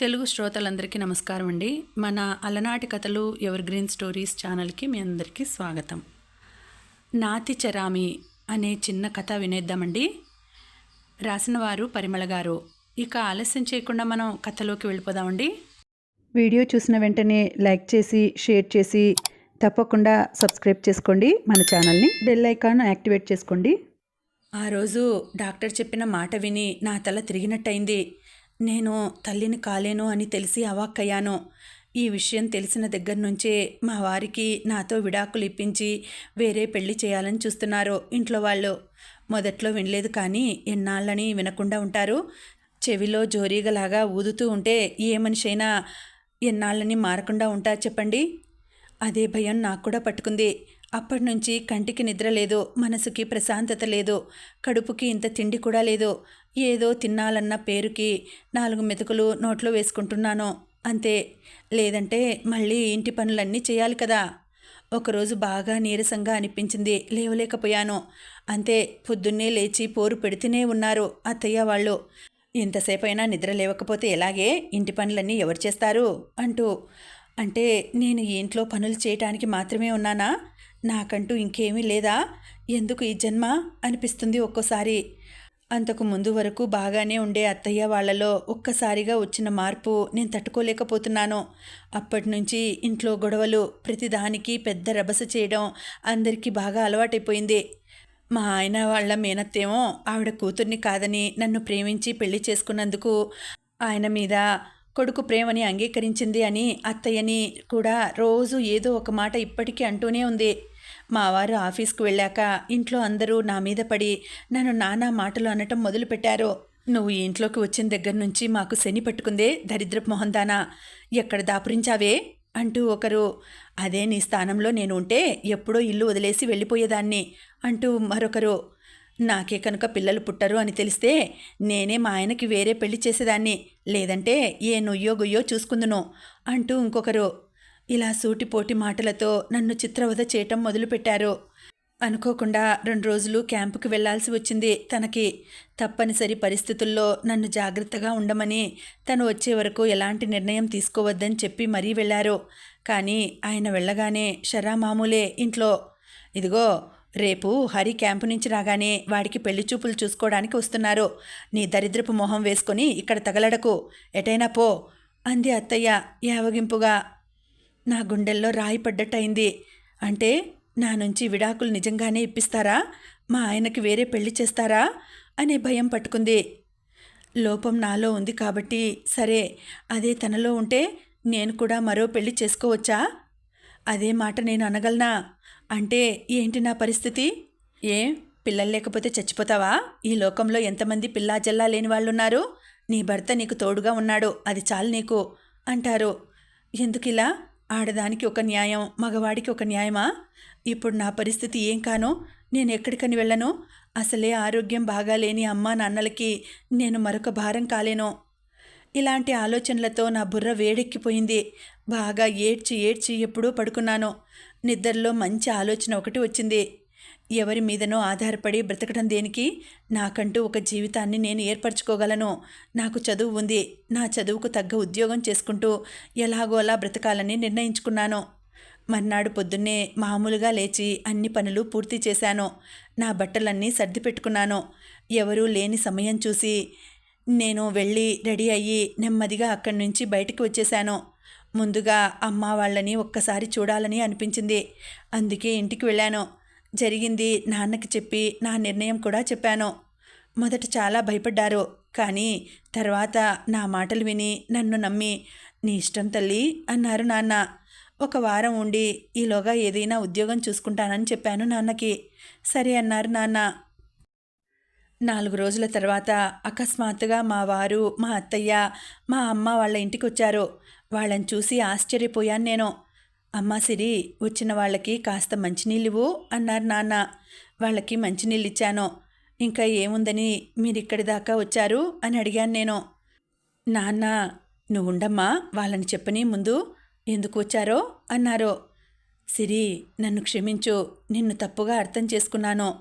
తెలుగు శ్రోతలందరికీ నమస్కారం అండి మన అలనాటి కథలు ఎవర్ గ్రీన్ స్టోరీస్ ఛానల్కి మీ అందరికీ స్వాగతం. నాతి చరామి అనే చిన్న కథ వినేద్దామండి. రాసిన వారు పరిమళ గారు. ఇక ఆలస్యం చేయకుండా మనం కథలోకి వెళ్ళిపోదామండి. వీడియో చూసిన వెంటనే లైక్ చేసి షేర్ చేసి తప్పకుండా సబ్స్క్రైబ్ చేసుకోండి. మన ఛానల్ని బెల్ ఐకాన్ యాక్టివేట్ చేసుకోండి. ఆ రోజు డాక్టర్ చెప్పిన మాట విని నా తల తిరిగినట్టయింది. నేను తల్లిని కాలేను అని తెలిసి అవాక్కయ్యాను. ఈ విషయం తెలిసిన దగ్గర నుంచే మా వారికి నాతో విడాకులు ఇప్పించి వేరే పెళ్ళి చేయాలని చూస్తున్నారు ఇంట్లో వాళ్ళు. మొదట్లో వినలేదు కానీ ఎన్నాళ్ళని వినకుండా ఉంటారు. చెవిలో జోరీగలాగా ఊదుతూ ఉంటే ఏ మనిషి అయినా ఎన్నాళ్ళని మారకుండా ఉంటారు చెప్పండి? అదే భయం నాకు కూడా పట్టుకుంది. అప్పటి నుంచి కంటికి నిద్ర లేదు మనసుకి ప్రశాంతత లేదు కడుపుకి ఇంత తిండి కూడా లేదు. ఏదో తినాలన్న పేరుకి నాలుగు మెతుకులు నోట్లో వేసుకుంటున్నాను. అంతే. లేదంటే మళ్ళీ ఇంటి పనులన్నీ చేయాలి కదా. ఒకరోజు బాగా నీరసంగా అనిపించింది లేవలేకపోయాను. అంతే. పొద్దున్నే లేచి పోరు పెడుతూనే ఉన్నారు అత్తయ్య వాళ్ళు. ఎంతసేపైనా నిద్ర లేవకపోతే ఎలాగే? ఇంటి పనులన్నీ ఎవరు చేస్తారు? అంటూ. అంటే నేను ఇంట్లో పనులు చేయటానికి మాత్రమే ఉన్నానా? నాకంటూ ఇంకేమీ లేదా? ఎందుకు ఈ జన్మ? అనిపిస్తుంది ఒక్కోసారి. అంతకు ముందు వరకు బాగానే ఉండే అత్తయ్య వాళ్ళలో ఒక్కసారిగా వచ్చిన మార్పు నేను తట్టుకోలేకపోతున్నాను. అప్పటి నుంచి ఇంట్లో గొడవలు ప్రతిదానికి పెద్ద రభస చేయడం అందరికీ బాగా అలవాటైపోయింది. మా ఆయన వాళ్ళ మేనత్తేమో ఆవిడ కూతుర్ని కాదని నన్ను ప్రేమించి పెళ్ళి చేసుకున్నందుకు ఆయన మీద కొడుకు ప్రేమని అంగీకరించింది అని అత్తయ్యని కూడా రోజు ఏదో ఒక మాట ఇప్పటికీ అంటూనే ఉంది. మా వారు ఆఫీస్కు వెళ్ళాక ఇంట్లో అందరూ నా మీద పడి నన్ను నానా మాటలు అనటం మొదలుపెట్టారు. నువ్వు ఈ ఇంట్లోకి వచ్చిన దగ్గర నుంచి మాకు శని పట్టుకుందే దరిద్రపు మొహందానా? ఎక్కడ దాపురించావే? అంటూ ఒకరు అదే నీ స్థానంలో నేను ఉంటే ఎప్పుడో ఇల్లు వదిలేసి వెళ్ళిపోయేదాన్ని అంటూ మరొకరు నాకే కనుక పిల్లలు పుట్టరు అని తెలిస్తే నేనే మా ఆయనకి వేరే పెళ్ళి చేసేదాన్ని. లేదంటే ఏ నొయ్యో గుయ్యో చూసుకుందును అంటూ ఇంకొకరు ఇలా సూటిపోటి మాటలతో నన్ను చిత్రవద చేయటం మొదలుపెట్టారు. అనుకోకుండా రెండు రోజులు క్యాంపుకి వెళ్ళాల్సి వచ్చింది తనకి. తప్పనిసరి పరిస్థితుల్లో నన్ను జాగ్రత్తగా ఉండమని తను వచ్చే వరకు ఎలాంటి నిర్ణయం తీసుకోవద్దని చెప్పి మరీ వెళ్ళారు కానీ ఆయన వెళ్ళగానే షరా మామూలే ఇంట్లో. ఇదిగో రేపు హరి క్యాంపు నుంచి రాగానే వాడికి పెళ్ళి చూపులు చూసుకోవడానికి వస్తున్నారు. నీ దరిద్రపు మొహం వేసుకొని ఇక్కడ తగలడకు. ఎటైనా పో అంది అత్తయ్య యావగింపుగా. నా గుండెల్లో రాయి పడ్డట్టయింది. అంటే నా నుంచి విడాకులు నిజంగానే ఇప్పిస్తారా? మా ఆయనకి వేరే పెళ్ళి చేస్తారా? అనే భయం పట్టుకుంది. లోపం నాలో ఉంది కాబట్టి సరే అదే తనలో ఉంటే నేను కూడా మరో పెళ్ళి చేసుకోవచ్చా? అదే మాట నేను అనగలనా? అంటే ఏంటి నా పరిస్థితి? ఏ పిల్లలు లేకపోతే చచ్చిపోతావా? ఈ లోకంలో ఎంతమంది పిల్లా జల్లా లేని వాళ్ళున్నారు? నీ భర్త నీకు తోడుగా ఉన్నాడు అది చాలు నీకు అంటారు. ఎందుకిలా? ఆడదానికి ఒక న్యాయం మగవాడికి ఒక న్యాయమా? ఇప్పుడు నా పరిస్థితి ఏం కానో నేను ఎక్కడికని వెళ్ళను? అసలే ఆరోగ్యం బాగాలేని అమ్మా నాన్నలకి నేను మరొక భారం కాలేను? ఇలాంటి ఆలోచనలతో నా బుర్ర వేడెక్కిపోయింది. బాగా ఏడ్చి ఏడ్చి ఎప్పుడూ పడుకున్నాను. నిద్రలో మంచి ఆలోచన ఒకటి వచ్చింది. ఎవరి మీదనో ఆధారపడి బ్రతకడం దేనికి? నాకంటూ ఒక జీవితాన్ని నేను ఏర్పరచుకోగలను. నాకు చదువు ఉంది. నా చదువుకు తగ్గ ఉద్యోగం చేసుకుంటూ ఎలాగోలా బ్రతకాలని నిర్ణయించుకున్నాను. మర్నాడు పొద్దున్నే మామూలుగా లేచి అన్ని పనులు పూర్తి చేశాను. నా బట్టలన్నీ సర్ది పెట్టుకున్నాను. ఎవరూ లేని సమయం చూసి నేను వెళ్ళి రెడీ అయ్యి నెమ్మదిగా అక్కడి నుంచి బయటికి వచ్చేశాను. ముందుగా అమ్మ వాళ్ళని ఒక్కసారి చూడాలని అనిపించింది. అందుకే ఇంటికి వెళ్ళాను. జరిగింది నాన్నకి చెప్పి నా నిర్ణయం కూడా చెప్పాను. మొదట చాలా భయపడ్డారు. కానీ తర్వాత నా మాటలు విని నన్ను నమ్మి నీ ఇష్టం తల్లి అన్నారు నాన్న. ఒక వారం ఉండి ఈలోగా ఏదైనా ఉద్యోగం చూసుకుంటానని చెప్పాను నాన్నకి. సరే అన్నారు నాన్న. నాలుగు రోజుల తర్వాత అకస్మాత్తుగా మా వారు మా అత్తయ్య మా అమ్మ వాళ్ళ ఇంటికి వచ్చారు వాళ్ళని చూసి ఆశ్చర్యపోయాను నేను. అమ్మా సిరి వచ్చిన వాళ్ళకి కాస్త మంచినీళ్ళివ్వు అన్నారు నాన్న. వాళ్ళకి మంచినీళ్ళు ఇచ్చాను ఇంకా ఏముందని మీరు ఇక్కడి దాకా వచ్చారు అని అడిగాను నేను. నాన్న నువ్వుండమ్మా వాళ్ళని చెప్పని ముందు ఎందుకు వచ్చారో అన్నారు. సిరి నన్ను క్షమించు నిన్ను తప్పుగా అర్థం చేసుకున్నాను.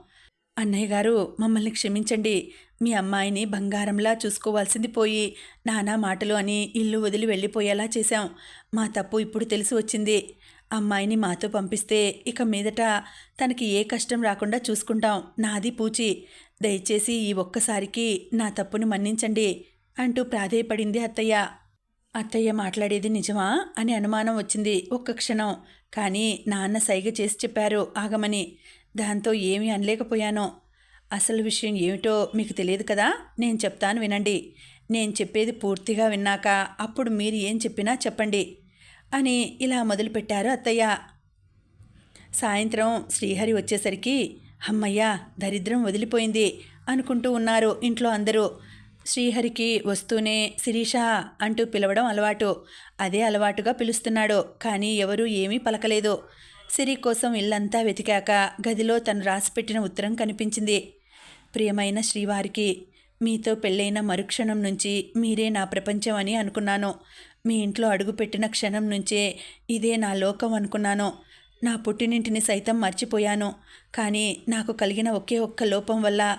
అన్నయ్య గారు మమ్మల్ని క్షమించండి మీ అమ్మాయిని బంగారంలా చూసుకోవాల్సింది పోయి నానా మాటలు అని ఇల్లు వదిలి వెళ్ళిపోయేలా చేశాం. మా తప్పు ఇప్పుడు తెలిసి వచ్చింది. అమ్మాయిని మాతో పంపిస్తే ఇక మీదట తనకి ఏ కష్టం రాకుండా చూసుకుంటాం. నాది పూచి. దయచేసి ఈ ఒక్కసారికి నా తప్పుని మన్నించండి అంటూ ప్రాధేయపడింది అత్తయ్య. అత్తయ్య మాట్లాడేది నిజమా అని అనుమానం వచ్చింది ఒక్క క్షణం. కానీ నాన్న సైగ చేసి చెప్పారు ఆగమని. దాంతో ఏమీ అనలేకపోయాను. అసలు విషయం ఏమిటో మీకు తెలియదు కదా? నేను చెప్తాను వినండి. నేను చెప్పేది పూర్తిగా విన్నాక అప్పుడు మీరు ఏం చెప్పినా చెప్పండి అని ఇలా మొదలుపెట్టారు అత్తయ్య. సాయంత్రం శ్రీహరి వచ్చేసరికి అమ్మయ్యా దరిద్రం వదిలిపోయింది అనుకుంటూ ఉన్నారు ఇంట్లో అందరూ. శ్రీహరికి వస్తూనే శిరీష అంటూ పిలవడం అలవాటు. అదే అలవాటుగా పిలుస్తున్నాడు కానీ ఎవరూ ఏమీ పలకలేదు. సిరి కోసం ఇల్లంతా వెతికాక గదిలో తను రాసిపెట్టిన ఉత్తరం కనిపించింది. ప్రియమైన శ్రీవారికి మీతో పెళ్ళైన మరుక్షణం నుంచి మీరే నా ప్రపంచం అని అనుకున్నాను. మీ ఇంట్లో అడుగుపెట్టిన క్షణం నుంచే ఇదే నా లోకం అనుకున్నాను. నా పుట్టినింటిని సైతం మర్చిపోయాను. కానీ నాకు కలిగిన ఒకే ఒక్క లోపం వల్ల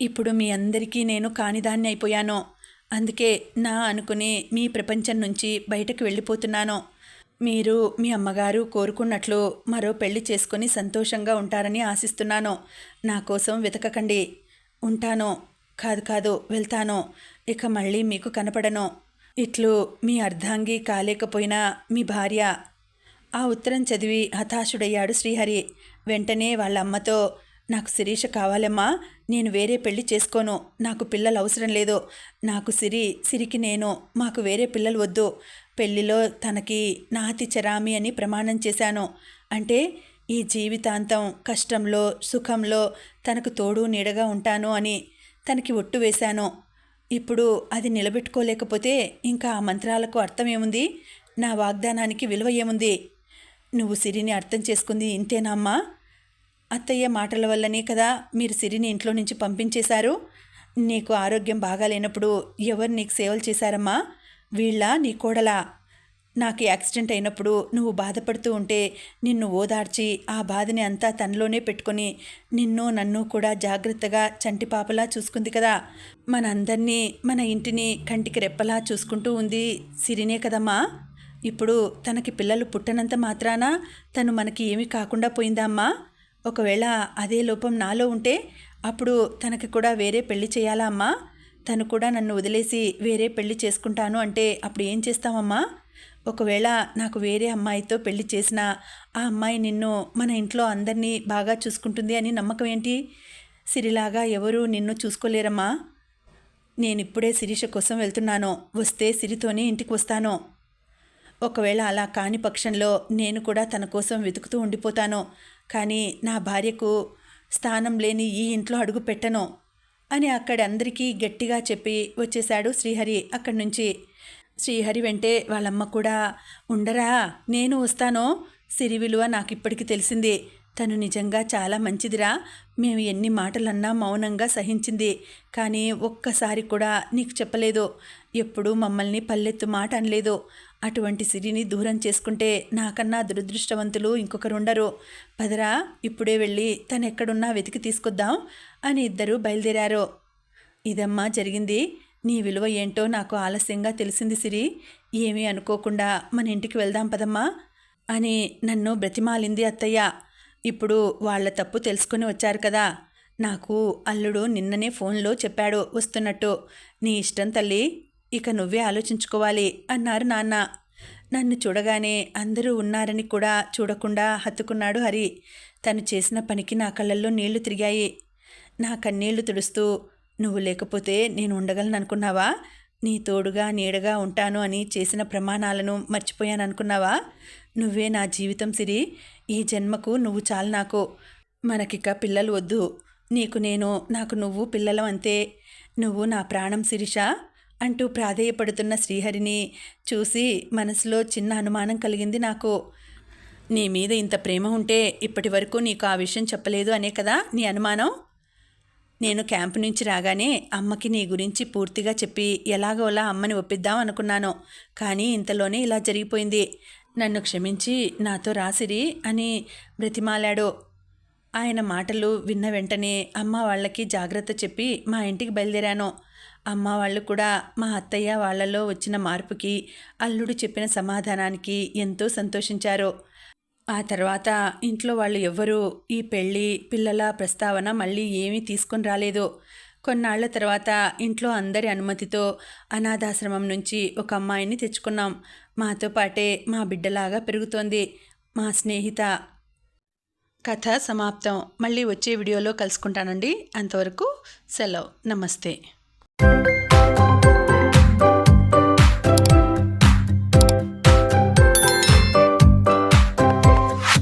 ఇప్పుడు మీ అందరికీ నేను కానిదాన్ని అయిపోయాను. అందుకే నా అనుకుని మీ ప్రపంచం నుంచి బయటకు వెళ్ళిపోతున్నాను. మీరు మీ అమ్మగారు కోరుకున్నట్లు మరో పెళ్ళి చేసుకొని సంతోషంగా ఉంటారని ఆశిస్తున్నాను. నా కోసం వెతకకండి. ఉంటాను. కాదు కాదు వెళ్తాను. ఇక మళ్ళీ మీకు కనపడను. ఇట్లు మీ అర్ధాంగి కాలేకపోయినా మీ భార్య. ఆ ఉత్తరం చదివి హతాశుడయ్యాడు శ్రీహరి. వెంటనే వాళ్ళ అమ్మతో నాకు శిరీష కావాలమ్మా. నేను వేరే పెళ్ళి చేసుకోను. నాకు పిల్లలు అవసరం లేదు. నాకు సిరి సిరికి నేను. మాకు వేరే పిల్లలు వద్దు. పెళ్ళిలో తనకి నాతి చరామి అని ప్రమాణం చేశాను. అంటే ఈ జీవితాంతం కష్టంలో సుఖంలో తనకు తోడు నీడగా ఉంటాను అని తనకి ఒట్టు వేశాను. ఇప్పుడు అది నిలబెట్టుకోలేకపోతే ఇంకా ఆ మంత్రాలకు అర్థం ఏముంది నా వాగ్దానానికి విలువ ఏముంది? నువ్వు సిరిని అర్థం చేసుకుంది ఇంతేనా అమ్మా? అత్తయ్య మాటల వల్లనే కదా మీరు సిరిని ఇంట్లో నుంచి పంపించేశారు? నీకు ఆరోగ్యం బాగాలేనప్పుడు ఎవరు నీకు సేవలు చేశారమ్మా? వీళ్ళ నీ కోడలా. నాకు యాక్సిడెంట్ అయినప్పుడు నువ్వు బాధపడుతూ ఉంటే నిన్ను ఓదార్చి ఆ బాధని అంతా తనలోనే పెట్టుకొని నిన్ను నన్ను కూడా జాగ్రత్తగా చంటి పాపలా చూసుకుంది కదా. మనందరినీ మన ఇంటిని కంటికి రెప్పలా చూసుకుంటూ ఉంది సిరినే కదమ్మా. ఇప్పుడు తనకి పిల్లలు పుట్టనంత మాత్రాన తను మనకి ఏమీ కాకుండా పోయిందమ్మా ఒకవేళ అదే లోపం నాలో ఉంటే అప్పుడు తనకి కూడా వేరే పెళ్ళి చేయాలా అమ్మా? తను కూడా నన్ను వదిలేసి వేరే పెళ్ళి చేసుకుంటాను అంటే అప్పుడు ఏం చేస్తామమ్మా ఒకవేళ నాకు వేరే అమ్మాయితో పెళ్ళి చేసినా ఆ అమ్మాయి నిన్ను మన ఇంట్లో అందరినీ బాగా చూసుకుంటుంది అని నమ్మకం ఏంటి? సిరిలాగా ఎవరూ నిన్ను చూసుకోలేరమ్మా. నేను ఇప్పుడే శిరీష కోసం వెళ్తున్నాను. వస్తే సిరితోనే ఇంటికి వస్తాను. ఒకవేళ అలా కాని పక్షంలో నేను కూడా తన కోసం వెతుకుతూ ఉండిపోతాను. కానీ నా భార్యకు స్థానం లేని ఈ ఇంట్లో అడుగు పెట్టను. అని అక్కడి అందరికీ గట్టిగా చెప్పి వచ్చేశాడు శ్రీహరి అక్కడి నుంచి. శ్రీహరి వెంటే వాళ్ళమ్మ కూడా ఉండరా నేను వస్తాను? సిరి విలువ నాకు ఇప్పటికి తెలిసింది. తను నిజంగా చాలా మంచిదిరా. మేము ఎన్ని మాటలన్నా మౌనంగా సహించింది. కానీ ఒక్కసారి కూడా నీకు చెప్పలేదు. ఎప్పుడూ మమ్మల్ని పల్లెత్తు మాట అనలేదు. అటువంటి సిరిని దూరం చేసుకుంటే నాకన్నా దురదృష్టవంతులు ఇంకొకరు ఉండరు పదరా ఇప్పుడే వెళ్ళి తను ఎక్కడున్నా వెతికి తీసుకొద్దాం అని ఇద్దరూ బయలుదేరారు. ఇదమ్మా జరిగింది. నీ విలువ ఏంటో నాకు ఆలస్యంగా తెలిసింది సిరి. ఏమీ అనుకోకుండా మన ఇంటికి వెళ్దాం పదమ్మా అని నన్ను బ్రతిమాలింది అత్తయ్య. ఇప్పుడు వాళ్ళ తప్పు తెలుసుకొని వచ్చారు కదా. నాకు అల్లుడు నిన్ననే ఫోన్లో చెప్పాడు వస్తున్నట్టు. నీ ఇష్టం తల్లి ఇక నువ్వే ఆలోచించుకోవాలి అన్నారు నాన్న. నన్ను చూడగానే అందరూ ఉన్నారని కూడా చూడకుండా హత్తుకున్నాడు హరి. తను చేసిన పనికి నా కళ్ళల్లో నీళ్ళు తిరిగాయి. నా కన్నీళ్ళు తుడుస్తూ నువ్వు లేకపోతే నేను ఉండగలను అనుకున్నావా నీ తోడుగా నీడగా ఉంటాను అని చేసిన ప్రమాణాలను మర్చిపోయాను అనుకున్నావా నువ్వే నా జీవితం సిరి. ఈ జన్మకు నువ్వు చాలు నాకు. మనకిక పిల్లలు వద్దు. నీకు నేను నాకు నువ్వు పిల్లలం అంతే. నువ్వు నా ప్రాణం శిరీష అంటూ ప్రాధేయపడుతున్న శ్రీహరిని చూసి మనసులో చిన్న అనుమానం కలిగింది నాకు. నీ మీద ఇంత ప్రేమ ఉంటే ఇప్పటి వరకు నీకు ఆ విషయం చెప్పలేదు అనే కదా నీ అనుమానం? నేను క్యాంపు నుంచి రాగానే అమ్మకి నీ గురించి పూర్తిగా చెప్పి ఎలాగోలా అమ్మని ఒప్పిద్దాం అనుకున్నాను. కానీ ఇంతలోనే ఇలా జరిగిపోయింది. నన్ను క్షమించి నాతో రాసిరి అని బ్రతిమాలాడు. ఆయన మాటలు విన్న వెంటనే అమ్మ వాళ్ళకి జాగ్రత్త చెప్పి మా ఇంటికి బయలుదేరాను. అమ్మ వాళ్ళు కూడా మా అత్తయ్య వాళ్ళలో వచ్చిన మార్పుకి అల్లుడు చెప్పిన సమాధానానికి ఎంతో సంతోషించారు. ఆ తర్వాత ఇంట్లో వాళ్ళు ఎవ్వరూ ఈ పెళ్ళి పిల్లల ప్రస్తావన మళ్ళీ ఏమీ తీసుకొని రాలేదు. కొన్నాళ్ళ తర్వాత ఇంట్లో అందరి అనుమతితో అనాథాశ్రమం నుంచి ఒక అమ్మాయిని తెచ్చుకున్నాం. మాతో పాటే మా బిడ్డలాగా పెరుగుతోంది. మా స్నేహిత. కథ సమాప్తం. మళ్ళీ వచ్చే వీడియోలో కలుసుకుంటానండి. అంతవరకు సెలవు. నమస్తే.